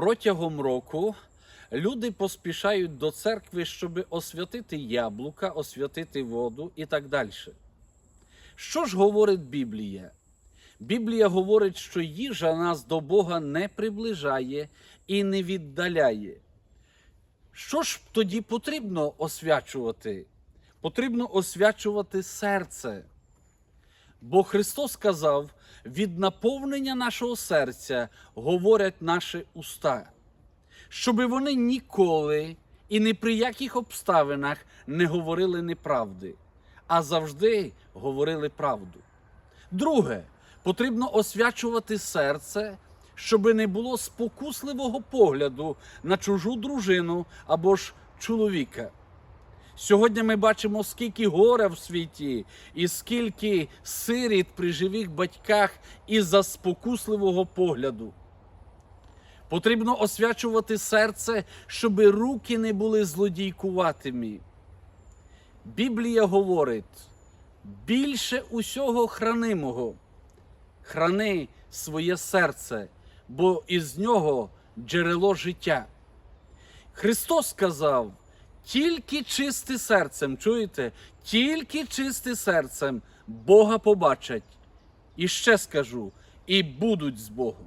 Протягом року люди поспішають до церкви, щоб освятити яблука, освятити воду і так далі. Що ж говорить Біблія? Біблія говорить, що їжа нас до Бога не приближає і не віддаляє. Що ж тоді потрібно освячувати? Потрібно освячувати серце. Бо Христос сказав: від наповнення нашого серця говорять наші уста, щоби вони ніколи і ні при яких обставинах не говорили неправди, а завжди говорили правду. Друге, потрібно освячувати серце, щоби не було спокусливого погляду на чужу дружину або ж чоловіка. Сьогодні ми бачимо, скільки горя в світі, і скільки сиріт при живих батьках із-за спокусливого погляду. Потрібно освячувати серце, щоб руки не були злодійкуватими. Біблія говорить: більше усього хранимого, храни своє серце, бо із нього джерело життя. Христос сказав, тільки чисти серцем, чуєте? Тільки чисти серцем Бога побачать. І ще скажу, і будуть з Богом.